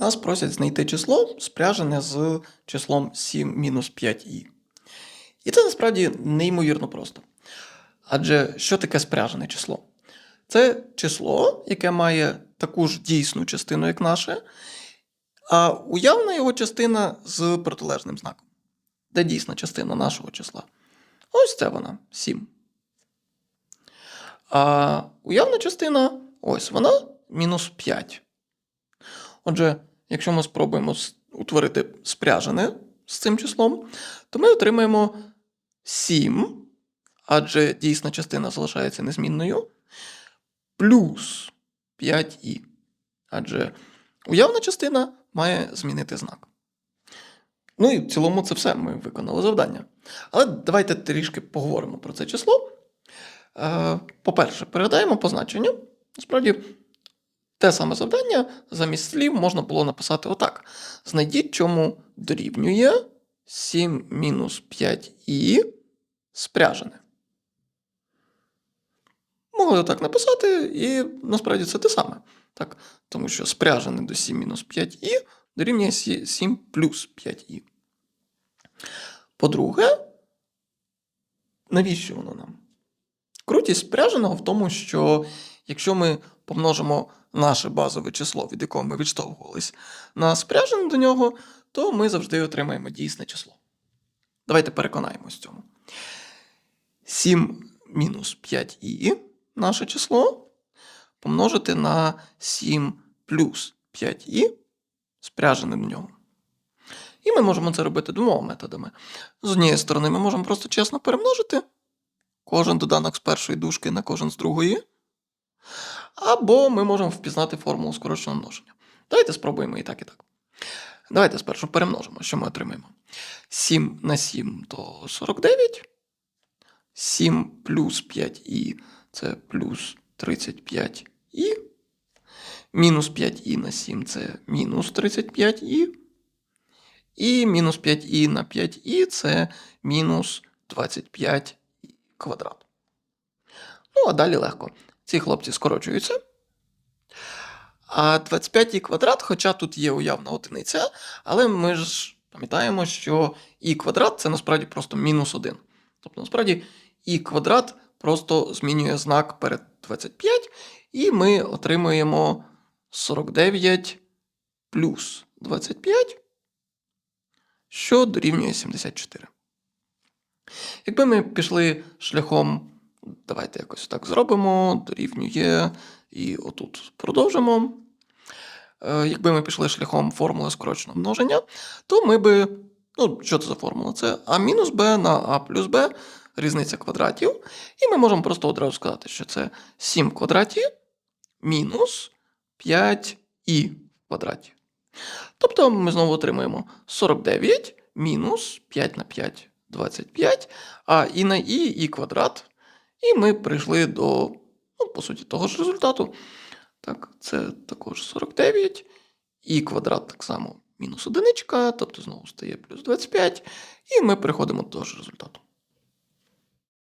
Нас просять знайти число, спряжене з числом 7 5 і. І це насправді неймовірно просто. Адже що таке спряжене число? Це число, яке має таку ж дійсну частину, як наше, а уявна його частина з протилежним знаком. Де дійсна частина нашого числа? Ось це вона 7. А уявна частина ось вона мінус 5. Отже, якщо ми спробуємо утворити спряжене з цим числом, то ми отримаємо 7, адже дійсна частина залишається незмінною, плюс 5і. Адже уявна частина має змінити знак. Ну і в цілому це все. Ми виконали завдання. Але давайте трішки поговоримо про це число. Е, По-перше, передаємо позначення. Насправді, те саме завдання замість слів можна було написати отак: знайдіть, чому дорівнює 7 мінус 5і спряжене. Могли отак написати, і насправді це те саме. Так? Тому що спряжене до 7 мінус 5і дорівнює 7 плюс 5і. По-друге, навіщо воно нам? Крутість спряженого в тому, що якщо ми помножимо наше базове число, від якого ми відштовхувались, на спряжене до нього, то ми завжди отримаємо дійсне число. Давайте переконаємось в цьому. 7 мінус 5і наше число помножити на 7 плюс 5і спряжене до нього. І ми можемо це робити двома методами. З однієї сторони, ми можемо просто чесно перемножити кожен доданок з першої дужки на кожен з другої. Або ми можемо впізнати формулу скороченого множення. Давайте спробуємо і так, і так. Давайте спершу перемножимо, що ми отримаємо. 7 на 7 то 49. 7 плюс 5і це плюс 35і. Мінус 5і на 7 це мінус 35і. І мінус 5і на 5і це мінус 25 квадрат. Ну, а далі легко. Ці хлопці скорочуються. А 25 квадрат, хоча тут є уявна одиниця, але ми ж пам'ятаємо, що і квадрат це насправді просто мінус 1. Тобто, насправді, і квадрат просто змінює знак перед 25, і ми отримуємо 49 плюс 25, що дорівнює 74. Якби ми пішли шляхом, давайте якось так зробимо, дорівнює, і отут продовжимо. Е, Якби ми пішли шляхом формули скороченого множення, то ми би. Ну, що це за формула? Це а мінус b на а плюс b, різниця квадратів. І ми можемо просто одразу сказати, що це 7 квадратів мінус 5і в. Тобто ми знову отримуємо 49 мінус 5 на 5 25, а і на і, і квадрат. І ми прийшли до, ну, по суті, того ж результату. Так, це також 49, і квадрат так само мінус одиничка, тобто знову стає плюс 25, і ми приходимо до того ж результату.